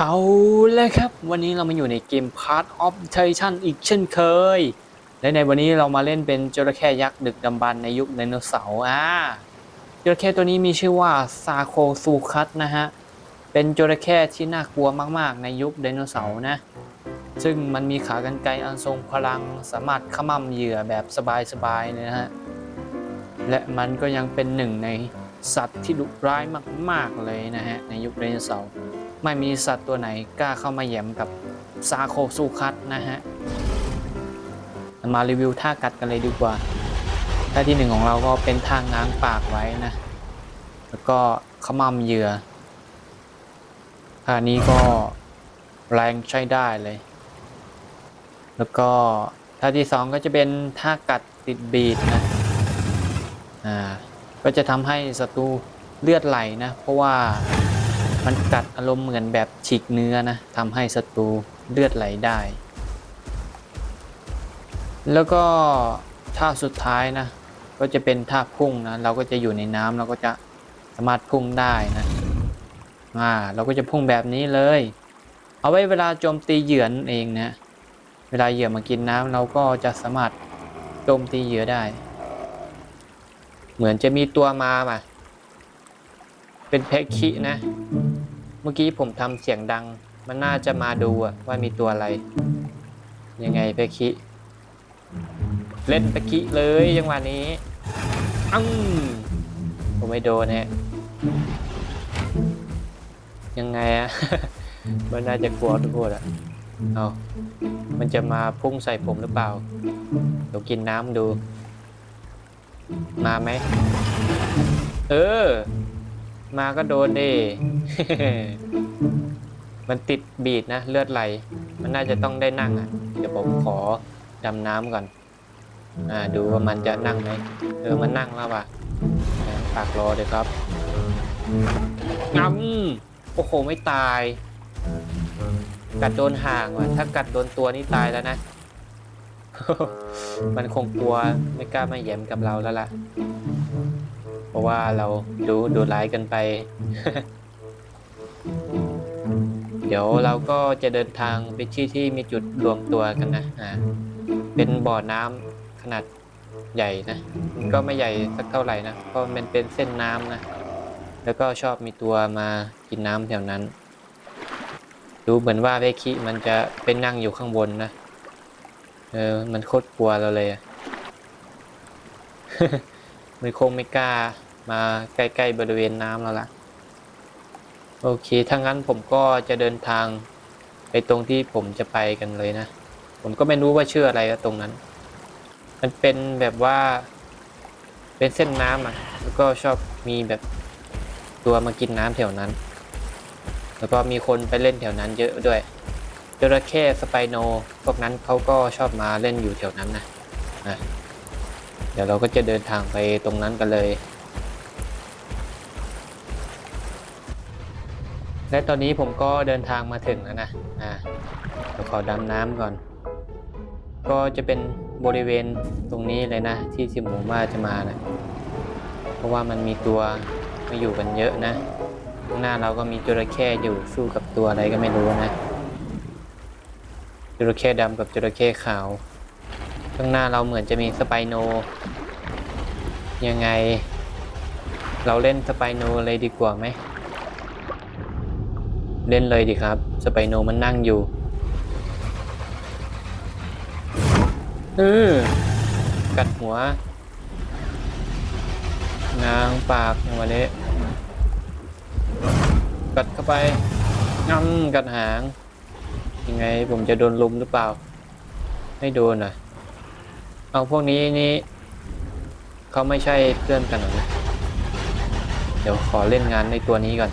เอาเลยครับ วันนี้เรามาอยู่ในเกม Part of Titan อีกเช่นเคย และในวันนี้เรามาเล่นเป็นจระเข้ยักษ์ดึกดำบรรในยุคไดโนเสาร์อ่าจระเข้ตัวนี้มีชื่อว่าซาโคซูคัตนะฮะ เป็นจระเข้ที่น่ากลัวมาก ๆ ในยุคไดโนเสาร์นะ ซึ่งมันมีขากรรไกรอันทรงพลังสามารถขมั่มเหยื่อแบบสบาย ๆ เลยนะฮะ และมันก็ยังเป็นหนึ่งในสัตว์ที่ดุร้ายมาก ๆ เลยนะฮะในยุคไดโนเสาร์ ไม่มีสัตว์ตัวไหนกล้าเข้ามาแยมกับซาโคซูคัตนะฮะ มารีวิวท่ากัดกันเลยดีกว่า ท่าที่หนึ่งของเราก็เป็นท่าง้างปากไว้นะ แล้วก็ขมำเหยื่อท่านี้ก็แรงใช้ได้เลย แล้วก็ท่าที่สองก็จะเป็นท่ากัดติดบีดนะ อ่า ก็จะทำให้ศัตรูเลือดไหลนะ เพราะว่า มันกัดอารมณ์เหมือนแบบฉีกเนื้อนะทำให้ศัตรูเลือดไหลได้ แล้วก็ท่าสุดท้ายนะ ก็จะเป็นท่าพุ่งนะ เราก็จะอยู่ในน้ำเราก็จะสามารถพุ่งได้นะอ่าเราก็จะพุ่งแบบนี้เลย เอาไว้เวลาโจมตีเหยื่อนั่นเองนะ เวลาเหยื่อมากินน้ำเราก็จะสามารถโจมตีเหยื่อได้ เหมือนจะมีตัวมามาเป็นเพคคินะ มื่อกี้ผมทำเสียงดัง มันน่าจะมาดูอะว่ามีตัวอะไร ยังไงเพคิ เล่นเพคิเลยยังหวะนี้อังผมไม่โดนฮะยังไงอะมันน่าจะกลัวทุกคนอะเอามันจะมาพุ่งใส่ผมหรือเปล่า เดี๋ยวกินน้ำดู มาไหม เออ มาก็โดนดิ มันติดบีดนะ เลือดไหล มันน่าจะต้องได้นั่งอะ เดี๋ยวผมขอดำน้ำก่อน อ่า ดูว่ามันจะนั่งไหมเออ มันนั่งแล้วว่ะงั้นฝากรอเลยครับงำโอ้โห ไม่ตาย กัดโดนห่างว่ะ ถ้ากัดโดนตัวนี่ตายแล้วนะ มันคงกลัวไม่กล้ามาแหย้มกับเราแล้วล่ะเพ ราะว่าเราดูดูร้ายกันไป เดี๋ยวเราก็จะเดินทางไปที่ที่มีจุดรวมตัวกันนะอ่าเป็นบ่อน้ำขนาดใหญ่นะก็ไม่ใหญ่สักเท่าไหร่นะเพราะมันเป็นเส้นน้ำนะแล้วก็ชอบมีตัวมากินน้ำแถวนั้น ดูเหมือนว่าเวคิมันจะเป็นนั่งอยู่ข้างบนนะเออมันโคตรกลัวเราเลยอะมันคงไม่กล้า มาใกล้ๆบริเวณน้ำแล้วล่ะ โอเค ถ้างั้นผมก็จะเดินทางไปตรงที่ผมจะไปกันเลยนะ ผมก็ไม่รู้ว่าชื่ออะไรตรงนั้น มันเป็นแบบว่าเป็นเส้นน้ำอะ แล้วก็ชอบมีแบบตัวมากินน้ำแถวนั้น แล้วก็มีคนไปเล่นแถวนั้นเยอะด้วยจระเข้สไปโนพวกนั้นเขาก็ชอบมาเล่นอยู่แถวนั้นนะะเดี๋ยวเราก็จะเดินทางไปตรงนั้นกันเลย และตอนนี้ผมก็เดินทางมาถึงแล้วนะอ่าเดี๋ยวขอดำน้ำก่อน ก็จะเป็นบริเวณตรงนี้เลยนะ ที่ที่ผมว่าจะมานะเพราะว่ามันมีตัวมาอยู่กันเยอะนะข้างหน้าเราก็มีจระเข้อยู่สู้กับตัวอะไรก็ไม่รู้นะจระเข้ดำกับจระเข้ขาว ข้างหน้าเราเหมือนจะมีสไปโน ยังไง เราเล่นสไปโนเลยดีกว่าไหม เล่นเลยดีครับ สไปโนมันนั่งอยู่เออกัดหัวนางปากวันนี้กัดเข้าไปงำกัดหาง ยังไงผมจะโดนลุมหรือเปล่า ไม่โดนอะ เอาพวกนี้นี่เขาไม่ใช่เพื่อนกันหรอนะเดี๋ยวขอเล่นงานในตัวนี้ก่อน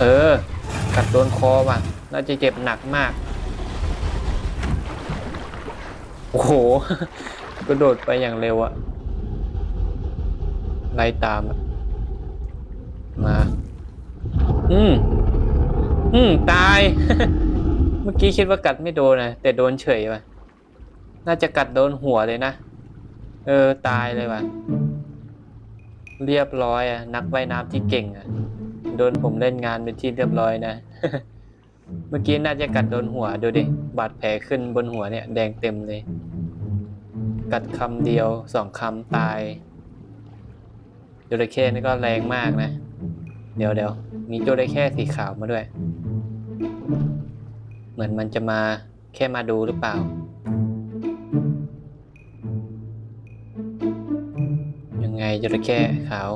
เออ กัดโดนคอว่ะ น่าจะเจ็บหนักมาก โอ้โห กระโดดไปอย่างเร็วอะไล่ตามอะมา อืม อืม ตาย เมื่อกี้คิดว่ากัดไม่โดนนะแต่โดนเฉยว่ะ น่าจะกัดโดนหัวเลยนะ เออ ตายเลยว่ะ เรียบร้อยอะนักว่ายน้ำที่เก่งอะ โดนผมเล่นงานเป็นที่เรียบร้อยนะ เมื่อกี้น่าจะกัดโดนหัวดูดิ บาดแผลขึ้นบนหัวเนี่ยแดงเต็มเลย กัดคำเดียวสองคำตายจระเข้นี่ก็แรงมากนะ เดี๋ยวเดี๋ยวมีจระเข้สีขาวมาด้วย เหมือนมันจะมาแค่มาดูหรือเปล่ายังไงจระเข้ขาว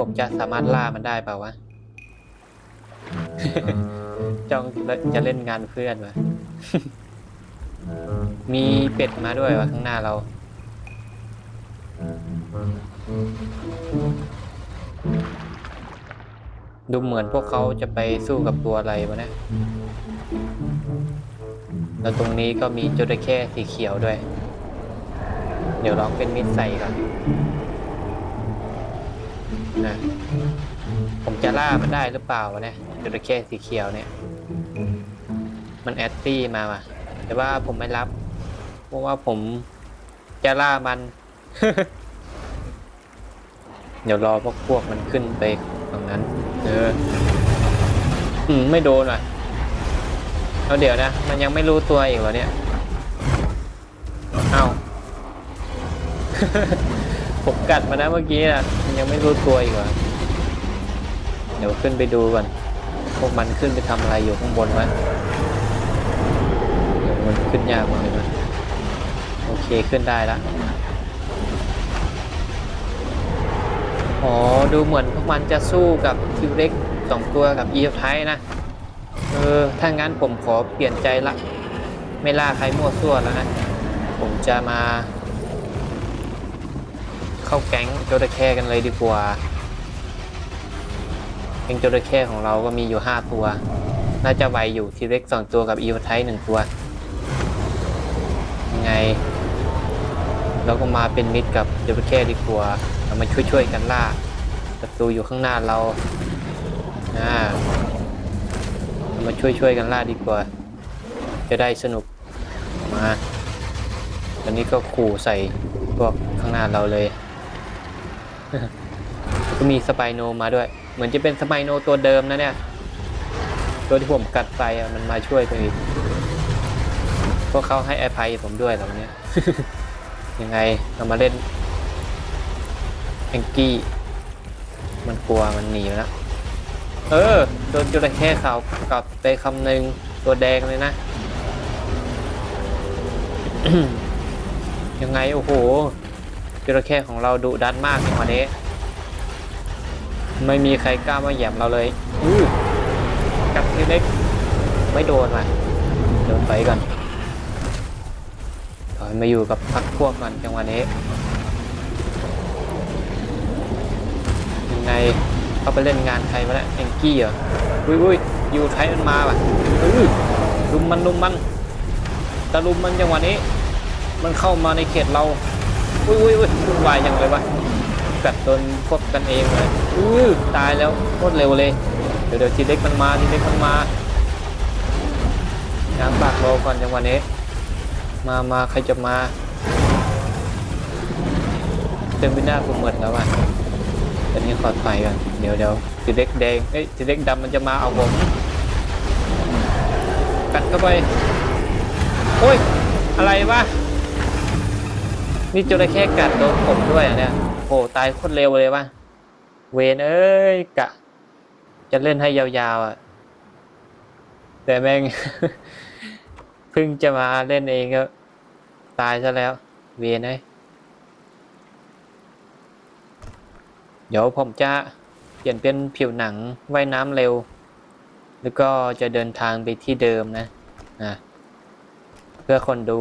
ผมจะสามารถล่ามันได้เปล่าวะ จ้องจะเล่นงานเพื่อนวะ มีเป็ดมาด้วยวะข้างหน้าเรา ดูเหมือนพวกเขาจะไปสู้กับตัวอะไรวะเนะ แล้วตรงนี้ก็มีจระเข้สีเขียวด้วย เดี๋ยวลองเป็นมิดใส่ก่อน นะผมจะล่ามันได้หรือเปล่าวะเนี่ยจระเข้สีเขียวเนี่ย มันแอดตี้มาว่ะ แต่ว่าผมไม่รับ เพราะว่าผมจะล่ามัน เดี๋ยวรอพวกพวกมันขึ้นไปฝั่งนั้น เออ อืม ไม่โดนว่ะเอาเดี๋ยวนะ มันยังไม่รู้ตัวอีกเหรอเนี่ย เอา ผมกัดมานะเมื่อกี้นะมันยังไม่รู้ตัวอีกเหรอเดี๋ยวขึ้นไปดูก่อนพวกมันขึ้นไปทำอะไรอยู่ข้างบนวะเดี๋ยมันขึ้นยากมากเลยนะโอเคขึ้นได้ละอ๋อดูเหมือนพวกมันจะสู้กับคิวเล็กสองตัวกับอีฟไทนะเออถ้างั้นผมขอเปลี่ยนใจละ ไม่ล่าใครมั่วซั่วแล้วนะ ผมจะมา เข้าแก๊งจระเข้กันเลยดีกว่าแก๊งจระเข้ของเราก็มีอยู่ห้าตัว น่าจะไวอยู่ทีเล็กสองตัวกับอีฟไทหนึ่งตัว ยังไง เราก็มาเป็นมิตรกับจระเข้ดีกว่าเรามาช่วยๆกันล่าศัตรูอยู่ข้างหน้าเราอ่าเรามาช่วยๆกันล่าดีกว่า จะได้สนุกมาตอนนี้ก็ขู่ใส่พวกข้างหน้าเราเลย ก็มีสไปโนมาด้วย เหมือนจะเป็นสไปโนตัวเดิมนะเนี่ย ตัวที่ผมกัดไปอะมันมาช่วยตัวอีกพวกเขาให้อภัยผมด้วยเหรอวันเนี้ยยังไงเรามาเล่นแองกี้ มันกลัวมันหนีแล้วเออโดนจระเข้ขาวกับไปคำหนึ่งตัวแดงเลยนะ ยังไง โอ้โห จระเข้ของเราดุดันมากในวันนี้ ไม่มีใครกล้ามาเหยียบเราเลยอื้อกัดทีเล็ก ไม่โดนว่ะโดนไปก่อนถอยมาอยู่กับพักพวกมันจังหวะนี้ยังไงเขาไปเล่นงานใครมาแล้วเอ็งกี้เหรออุ้ยอุ้ยอยู่ไทยมันมาว่ะอื้อลุมมันลุมมันตะลุมมันจังหวะนี้ มันเข้ามาในเขตเราอุ้ยอุ้ยอุ้ย วุ่นวายจังเลยวะกัดโดนพวกกันเองเลยอื้อตายแล้วโคตรเร็วเลย เดี๋ยวเดี๋ยวทีเล็กมันมาทีเล็กมันมาง้างปากรอก่อนจังหวะนี้ มามาใครจะมาเต็มไปหน้ากูหมดแล้วอะตอนนี้ขอไปก่อนเดี๋ยวเดี๋ยวทีเล็กแดงเอ้ยทีเล็กดำมันจะมาเอาผมกัดเข้าไป โอ้ย อะไรวะ นี่จระเข้กัดโดนผมด้วยอะเนี่ยโอ้ตายโคตรเร็วเลยว่ะเวนเอ้ยกะ จะเล่นให้ยาวๆอะ แต่แม่งเพิ่งจะมาเล่นเองก็ตายซะแล้ว เวนเอ้ยเดี๋ยวผมจะเปลี่ยนเป็นผิวหนังว่ายน้ำเร็ว แล้วก็จะเดินทางไปที่เดิมนะนะเพื่อคนดู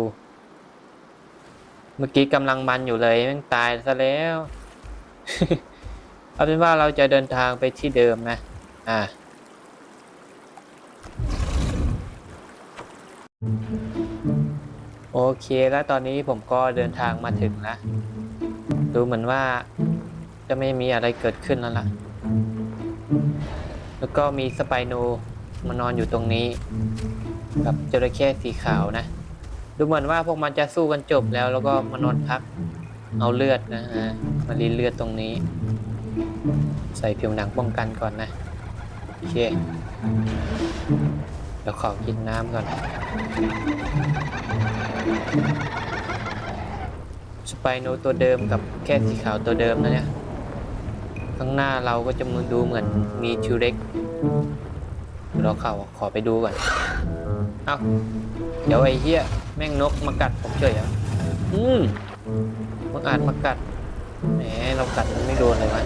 เมื่อกี้กำลังมันอยู่เลยม่งตายซะแล้ว เอาเป็นว่าเราจะเดินทางไปที่เดิมนะ อ่า โอเคแล้วตอนนี้ผมก็เดินทางมาถึงแล้วดูเหมือนว่าจะไม่มีอะไรเกิดขึ้นแล้วล่ะ แล้วก็มีสไปโนมานอนอยู่ตรงนี้ กับจระเข้สีขาวนะ ดูเหมือนว่าพวกมันจะสู้กันจบแล้ว แล้วก็มานอนพัก เอาเลือดนะฮะมารีเลือดตรงนี้ ใส่ผิวหนังป้องกันก่อนนะโอเคเดี๋ยวขอกินน้ำก่อน สไปโนตัวเดิมกับแค่สีขาวตัวเดิมนะเนี่ย ข้างหน้าเราก็จะมือดูเหมือนมีทิวเล็กเราเข้าขอไปดูก่อน เอาเดี๋ยวไอ้เหี้ย แม่งนกมากัดผมเฉยอะอืมมันอาจมากัดแหมเรากัดมันไม่โดนเลยวะ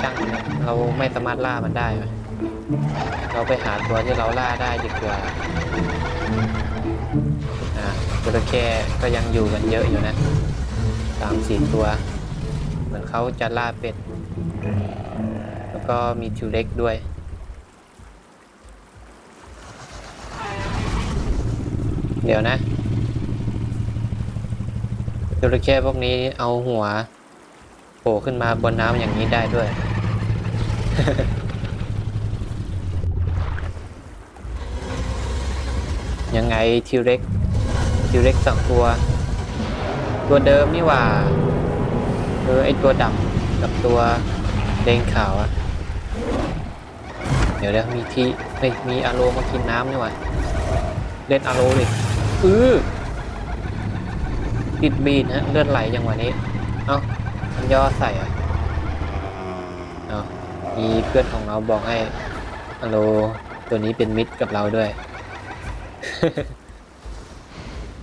ช่างมันเลยเราไม่สามารถล่ามันได้ไหมเราไปหาตัวที่เราล่าได้ดีกว่าอ่าจระเข้ก็ยังอยู่กันเยอะอยู่นะสามสี่ตัว เหมือนเขาจะล่าเป็ด แล้วก็มีทิวเล็กด้วย เดี๋ยวนะจระเข้พวกนี้เอาหัวโผล่ขึ้นมาบนน้ำอย่างนี้ได้ด้วย ยังไงทิวเล็กทิวเล็กสองตัว ตัวเดิมนี่หว่าเออไอตัวดำกับตัวแดงขาวอะเดี๋ยวเดี๋ยวมีทีเฮ้ยมีอาโลมากินน้ำนี่หว่าเล่นอาโลเลย อือติดบีนฮะเลือดไหลจังวะนี้ เอ้ามันย่อใส่อะเอ้ามีเพื่อนของเราบอกให้อาโหลตัวนี้เป็นมิตรกับเราด้วย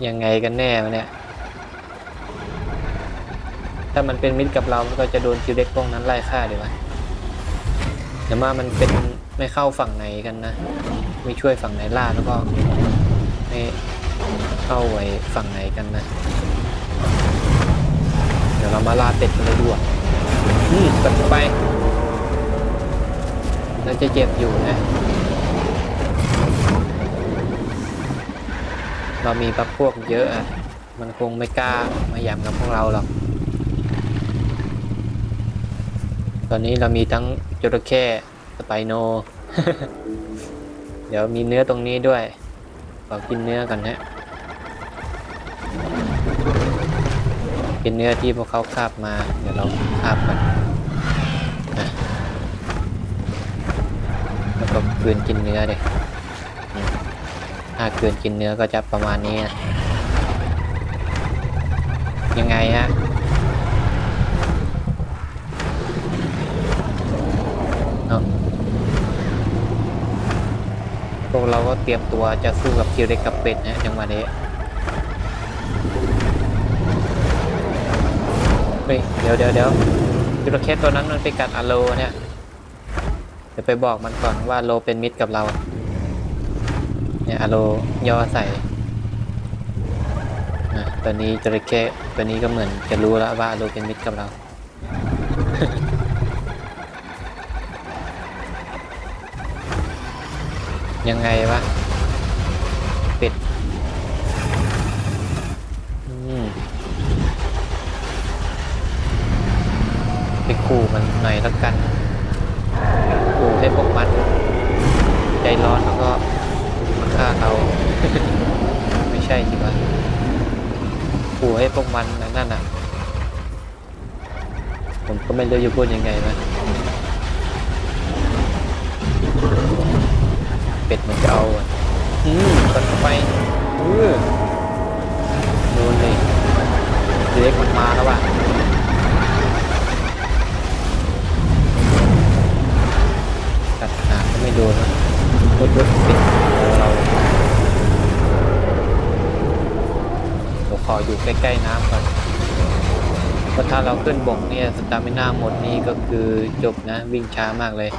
ยังไงกันแน่วะเนี่ย ถ้ามันเป็นมิตรกับเรา มันก็จะโดนคิวเด็กพวกนั้นไล่ฆ่าดีวะแต่ว่ามันเป็นไม่เข้าฝั่งไหนกันนะ ไม่ช่วยฝั่งไหนล่าแล้วก็ เข้าไว้ฝั่งไหนกันนะ เดี๋ยวเรามาลาเป็ดกันเลยดีกว่าอืมกดไปเราจะเจ็บอยู่นะ เรามีพักพวกเยอะอะมันคงไม่กล้ามาหยำกับพวกเราหรอก ตอนนี้เรามีทั้งจระเข้สไปโน เดี๋ยวมีเนื้อตรงนี้ด้วยขอกินเนื้อก่อนฮะ กินเนื้อที่พวกเขาคาบมา เดี๋ยวเราคาบกันนะแล้วก็คืนกินเนื้อเลยถ้าคืนกินเนื้อก็จะประมาณนี้นะยังไงฮะเอาพวกเราก็เตรียมตัวจะสู้กับคิวเด็กกับเป็ดนะจังหวะนี้ เฮ้ยเดี๋ยวเดี๋ยวเดี๋ยวจระเข้ตัวนั้นมันไปกัดอโลเนี่ย เดี๋ยวไปบอกมันก่อนว่าโลเป็นมิตรกับเรา เนี่ยอโลย่อใส่ตอนนี้จระเข้ตัวนี้ก็เหมือนจะรู้แล้วว่าอโลเป็นมิตรกับเรายังไงวะ เป็ด อืม ไปขู่มันหน่อยแล้วกันขู่ให้พวกมัน ใจร้อนแล้วก็มาฆ่าเรา ไม่ใช่สิวะขู่ให้พวกมันนั่นน่ะ ผมก็ไม่รู้จะพูดยังไงนะเป็ดมันจะเอาอะอืมกดเข้าไปอือโดนเลยเล็กมันมาแล้วว่ะ โดนรถรถปิดเราเดี๋ยวขออยู่ใกล้ๆน้ำก่อนเพราะถ้าเราขึ้นบกเนี่ยสตามิน่าหมดนี้ก็คือจบนะวิ่งช้ามากเลย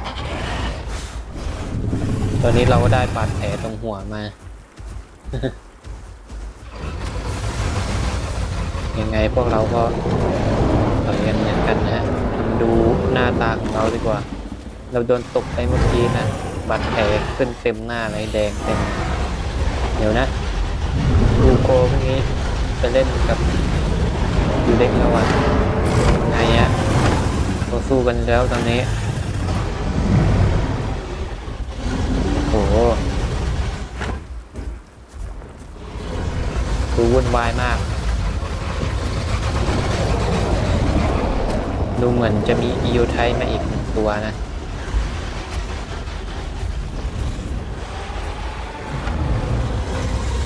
ตอนนี้เราก็ได้บาดแผลตรงหัวมา ยังไงพวกเราก็ต่อยกันเหมือนกันนะฮะดูหน้าตาของเราดีกว่า เราโดนตบไปเมื่อกี้นะ บาดแผลขึ้นเต็มหน้าเลยแดงเต็มเดี๋ยวนะดูโกพวกนี้ไปเล่นกับยูเล็กแล้วอะไงอะเราสู้กันแล้วตอนนี้โอ้โหดูวุ่นวายมาก ดูเหมือนจะมีอีโยไทมาอีกตัวนะ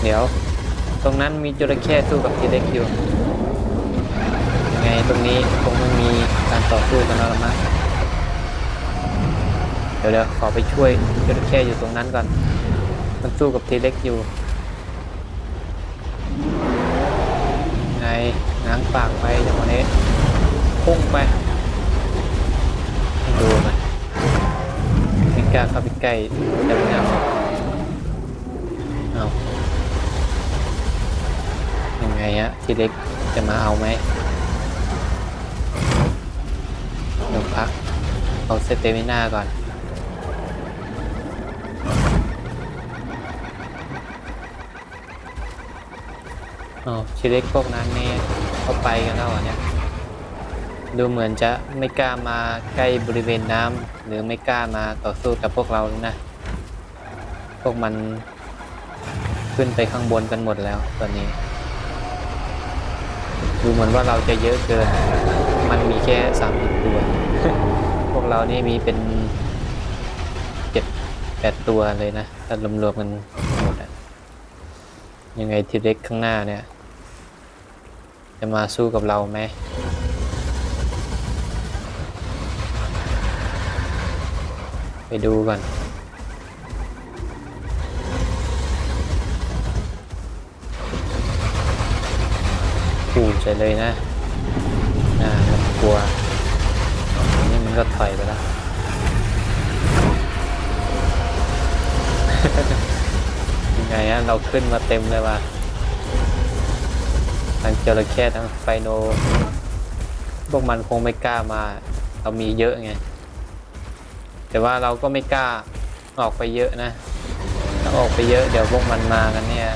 เดี๋ยว ตรงนั้นมีจระเข้สู้กับทีเล็กอยู่ยังไงตรงนี้คงไม่มีการต่อสู้กันแล้วละมั้งเดี๋ยวเดี๋ยวขอไปช่วยจระเข้อยู่ตรงนั้นก่อน มันสู้กับทีเล็กอยู่ไงง้างปากไปจังหวะนี้พุ่งไปดูมันไม่กล้าเข้าไปใกล้จะไม่เอาเอายัง ไงฮะทีเล็กจะมาเอาไหมเดี๋ยวพักเอาเซตเตมิน่าก่อน อ๋อชีเล็กพวกนั้นนี่เขาไปกันแล้วเนี่ย ดูเหมือนจะไม่กล้ามาใกล้บริเวณน้ำหรือไม่กล้ามาต่อสู้กับพวกเราแล้วนะ พวกมันขึ้นไปข้างบนกันหมดแล้วตอนนี้ ดูเหมือนว่าเราจะเยอะเกิน มันมีแค่สามตัว พวกเรานี่มีเป็นเจ็ดแปดตัวเลยนะถ้ารวมๆกันหมดอะยังไงทีเล็กข้างหน้าเนี่ย จะมาสู้กับเราไหมไปดูก่อน ขู่ใจเลยนะน่ามันกลัวนี่มันก็ถอยไปแล้ว ยังไงฮะเราขึ้นมาเต็มเลยว่ะทั้งเจระเข้ทั้งไฟโน พวกมันคงไม่กล้ามา เรามีเยอะไง แต่ว่าเราก็ไม่กล้าออกไปเยอะนะถ้าออกไปเยอะเดี๋ยวพวกมันมากันเนี่ย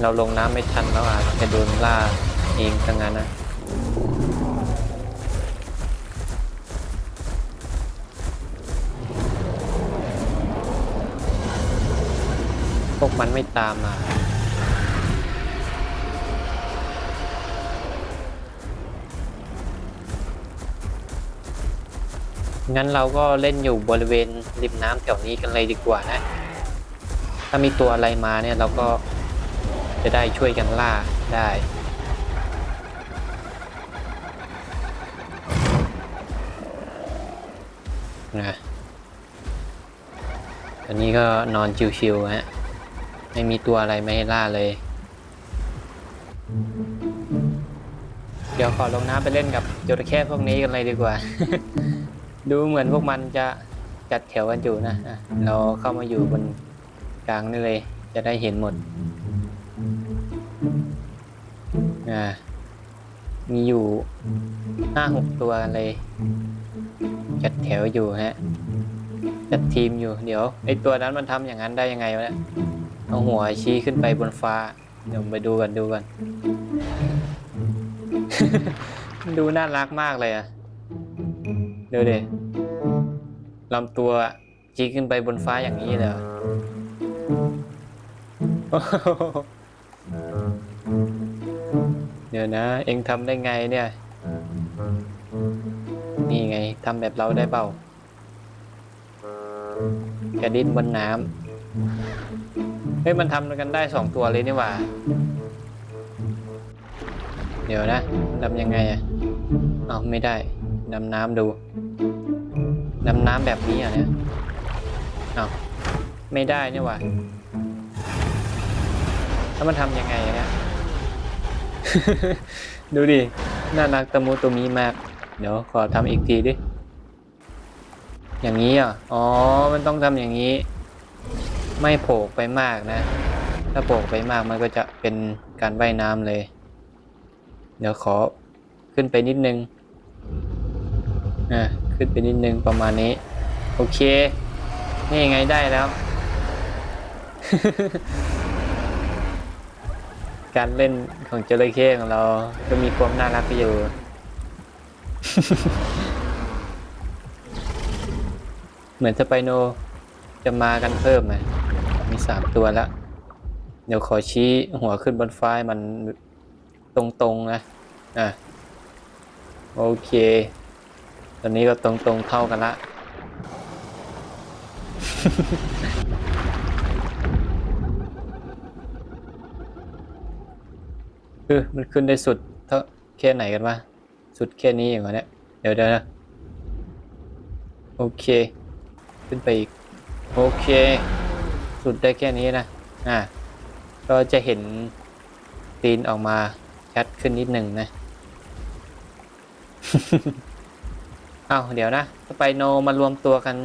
เราลงน้ำไม่ทันแล้วอาจจะโดนล่า เองทั้งนั้นนะพวกมันไม่ตามมางั้นเราก็เล่นอยู่บริเวณริมน้ำแถวนี้กันเลยดีกว่านะ ถ้ามีตัวอะไรมาเนี่ยเราก็จะได้ช่วยกันล่าได้ นี้ก็นอนชิวๆฮะ ไม่มีตัวอะไรไม่ล่าเลย เดี๋ยวขอลงน้ำไปเล่นกับจระเข้พวกนี้กันเลยดีกว่า ดูเหมือนพวกมันจะจัดแถวกันอยู่นะ เราเข้ามาอยู่บนกลางนี่เลย จะได้เห็นหมด อ่า มีอยู่ห้าหกตัวกันเลย จัดแถวอยู่ฮะ จัดทีมอยู่ เดี๋ยวไอตัวนั้นมันทำอย่างนั้นได้ยังไงวะเนี่ยเอาหัวชี้ขึ้นไปบนฟ้า เดี๋ยวไปดูกันดูกันดูน่ารักมากเลยอะเดี๋ยวเดลำตัวชี้ขึ้นไปบนฟ้าอย่างนี้เลยเหรอเดี๋ยวนะ เอ็งทำได้ไงเนี่ย นี่ไงทำแบบเราได้เปล่า กระดินบนน้ำเฮ้ยมันทำกันได้สองตัวเลยนี่หว่า เดี๋ยวนะมันทำยังไงอะเอาไม่ได้ดำน้ำดูดำน้ำแบบนี้อะเนี่ยเอาไม่ได้นี่หว่าแล้วมันทำยังไงอะเนี่ยดูดิ น่ารักตะมูตะมีมาก เดี๋ยวขอทำอีกทีดิ อย่างนี้อะอ๋อ มันต้องทำอย่างนี้ ไม่โผล่ไปมากนะ ถ้าโผล่ไปมากมันก็จะเป็นการว่ายน้ำเลย เดี๋ยวขอขึ้นไปนิดนึงอ่าขึ้นไปนิดนึงประมาณนี้ โอเค นี่ไงได้แล้ว การเล่นของจระเข้ของเรา ก็มีความน่ารักอยู่ เหมือนสไปโนจะมากันเพิ่มไหมมีสามตัวแล้วเดี๋ยวขอชี้หัวขึ้นบนฟ้ามันตรงๆนะ อะ โอเค ตอนนี้ก็ตรงตรงๆเท่ากันละ คือมันขึ้นได้สุดเท่าแค่ไหนกันวะ สุดแค่นี้เองวะเนี่ยเดี๋ยวเดี๋ยวนะ โอเค ขึ้นไปอีก โอเค สุดได้แค่นี้นะ อ่าก็จะเห็นตีนออกมาชัดขึ้นนิดหนึ่งนะเอ้าเดี๋ยวนะสไปโนมารวมตัวกัน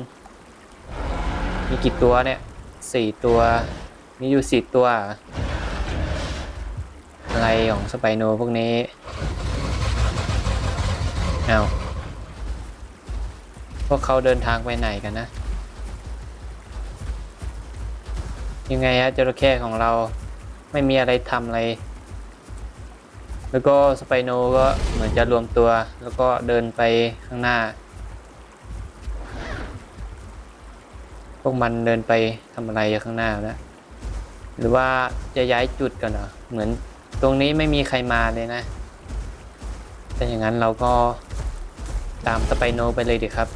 มีกี่ตัวเนี่ยสี่ตัวมีอยู่สี่ตัวออะไรของสไปโนพวกนี้เอาพวกเขาเดินทางไปไหนกันนะ ยังไงฮะจระเข้ของเราไม่มีอะไรทำอะไร แล้วก็สไปโนก็เหมือนจะรวมตัวแล้วก็เดินไปข้างหน้า พวกมันเดินไปทำอะไรอยู่ข้างหน้าแล้วหรือว่าจะย้ายจุดกันเหรอ เหมือนตรงนี้ไม่มีใครมาเลยนะ ถ้าอย่างนั้นเราก็ตามสไปโนไปเลยดีครับ